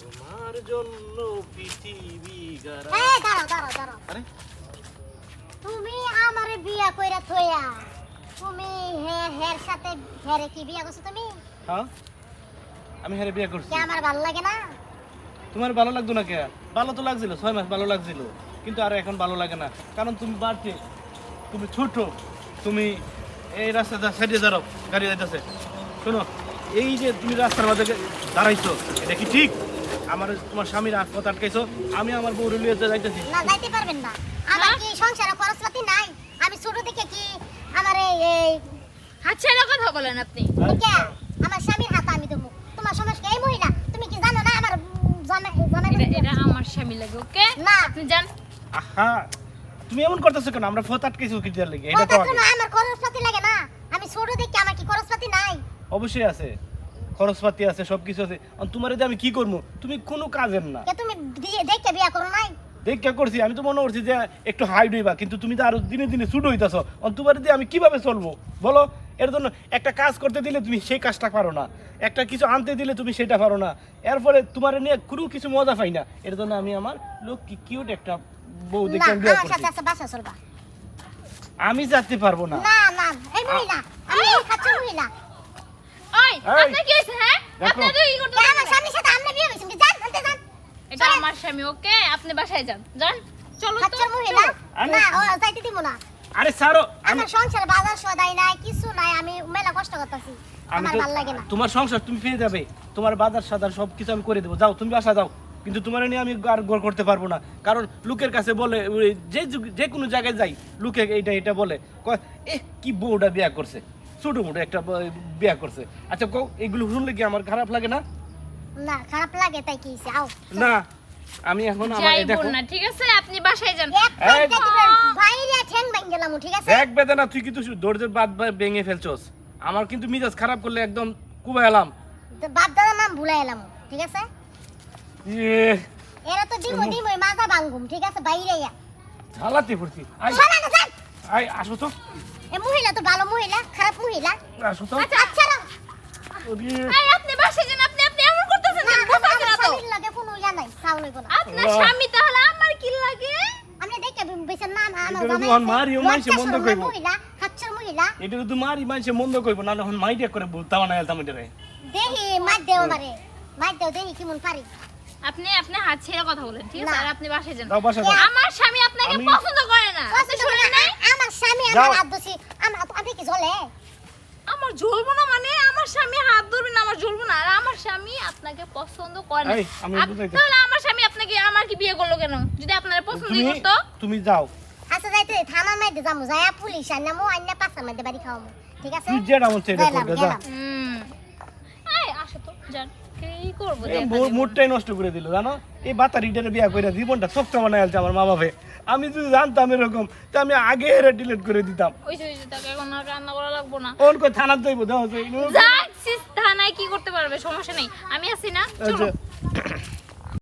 তোমার জন্য পৃথিবী দাঁড়াও দাঁড়াও দাঁড়াও। তুমি আমারে বিয়া কইরা থইয়া তুমি হে হের সাথে হেরে কি বিয়া করছ তুমি? হ্যাঁ? আমি হ্যাঁ বিয়ে করছি। কি আমার ভালো লাগে না? তোমার ভালো লাগতো না কে? ভালো তো লাগছিল ছয় মাস ভালো লাগছিল। কিন্তু আর এখন ভালো লাগে না। কারণ তুমি বাড়তে তুমি ছোট তুমি এই রাস্তাটা সাইডে দাঁড়াও গাড়ি যাইতেছে। শোনো এই যে তুমি রাস্তার মাঝে দাঁড়াইছো এটা কি ঠিক? আমার তোমার স্বামীর হাত পথ আটকাইছো আমি আমার বউ লিয়ে যাইতেছি। না যাইতে পারবেন না। আমার কি সংসারে খরচপাতি নাই? আমি ছোট থেকে কি আমার এই আচ্ছা এরকম কথা বলেন আপনি। কে? আমার স্বামীর হাত আমি দেবো তোমার সমস্যা এই মহিলা তুমি কি জানো না আমার এটা এটা আমার স্বামী লাগে ওকে? না। আপনি জান আহা তুমি এমন করতেছো কেন? আমরা পথ আটকাইছো কি দেওয়ার লেগে এটা তো আমার খরচপাতি লাগে না। আমি ছোট থেকে আমার কি খরচপাতি নাই? অবশ্যই আছে। খরচপাতি আছে সব কিছু আছে। আর তোমার দিয়ে আমি কি করব তুমি কোনো কাজের না। কে তুমি দিয়ে বিয়া করো নাই? দেখা করছি আমি তো মনে করছি যে একটু হাইট হইবা কিন্তু তুমি তো আরও দিনে দিনে ছুট হইতাছ। তোমার দিয়ে আমি কীভাবে চলবো? বলো এর জন্য একটা কাজ করতে দিলে তুমি সেই কাজটা পারো না। একটা কিছু আনতে দিলে তুমি সেটা পারো না। এরপরে তোমার নিয়ে কোনো কিছু মজা পাই না। এর জন্য আমি আমার লোক কি কিউট একটা বউ দেখে আমি যেতে পারব না। না না এই মহিলা আমি খাচ্ছি মহিলা। এই। আপনার কি হয়েছে হ্যাঁ? আপনি তো কি করতে আমার স্বামীর সাথে আপনি বিয়ে হয়েছেন কি জান আনতে যান এটা আমার স্বামী ওকে? আপনি বাসায় যান যান। চলো তো খাচ্ছি মহিলা না? ও যাইতে দিব না। আরে সারো আমার সংসার বাজার সদাই নাই কিছু নাই আমি মেলা কষ্ট করতেছি। আমার তো- লাগে না। তোমার সংসার তুমি ফিরে যাবে। তোমার বাজার সাদার সব কিছু আমি করে দেবো। যাও তুমি বাসা যাও। কিন্তু তোমার নিয়ে আমি আর গড় করতে পারব না। কারণ লোকের কাছে বলে যে যে কোনো জায়গায় যাই লোকে এইটা এটা বলে। এ কি বউটা বিয়া করছে? ছোট মোটো একটা বিয়া করছে। আচ্ছা কও এগুলো শুনলে কি আমার খারাপ লাগে না? না খারাপ লাগে তাই কি? আও। না আমি এখন আমার দেখো। না ঠিক আছে? আপনি বাসায় যান। এক বাইরে ঠ্যাং ভাঙ গেলাম ঠিক আছে? দেখ বেদনা তুই কিন্তু দরজার বাদ ভেঙে ফেলছস। আমার কিন্তু মিজাজ খারাপ করলে একদম কুবাই এলাম। তো বাপ দাদার নাম ভুলে এলাম ঠিক আছে? এরা তো ডিমো ডিমো মাজা ভাঙ্গুম ঠিক আছে? বাইরে ইয়া ঝালাতে পড়ছি আই আই আসো তো। এ মহিলা তো ভালো মহিলা খারাপ মহিলা। আচ্ছা আচ্ছা না আপনি বাসায় যান আপনি আপনি এমন করতেছেন কেন? না তো। স্বামীর লাগে কোনো ইয়া নাই হইব না। আপনার স্বামী তাহলে আমার কি লাগে? আপনি দেখে বেছেন না আমার এটা জামাই। মারিও মন্দ কইবো। মহিলা খাচ্ছর মহিলা। এটা তো মারি মানুষে মন্দ করব না এখন মাইটা করে বলতাম না এলতাম এটারে দেহি মার দেও আমারে। মার দেও দেহি কেমন পারি। আপনি আপনি হাত ছেড়ে কথা বলেন ঠিক আছে? না। আর আপনি বাসায় যান। আমার স্বামী আপনাকে পছন্দ করে না। আপনি শুনেন নাই? আমার স্বামী। আমার হাত দোষী আমার আপনি কি জ্বলে আমার জ্বলবো না মানে? আমার স্বামী হাত ধরবে না আমার জ্বলবো না। আর আমার স্বামী আপনাকে পছন্দ করে না। এই, আমি আপ- বুঝাইতে- তাহলে আমার স্বামী আপনাকে আমার কি বিয়ে করল কেন? যদি আপনার পছন্দই তুমি করতো তুমি যাও। আচ্ছা যাইতে থানার মধ্যে যাব। যাইয়া পুলিশ আর নামো আর না পাঁচার মধ্যে বাড়ি খাওয়াবো। ঠিক আছে? তুই যেটা বলছে এটা গেলাম, করবে যা। গেলাম। হুম। এই আসো তো যান। কি। মুডটাই নষ্ট করে দিল জানো? এই বাতারিটারে বিয়া করে জীবনটা শক্ত বানাই আলছে আমার মা বাপে আমি যদি জানতাম এরকম তা আমি আগে এরা ডিলিট করে দিতাম। ওই যে তাকে এখন আর রান্না করা লাগবো না। কোন কই থানার যাইবো দাও যাচ্ছিস থানায় কি করতে পারবে? সমস্যা নেই। আমি আছি না চলো।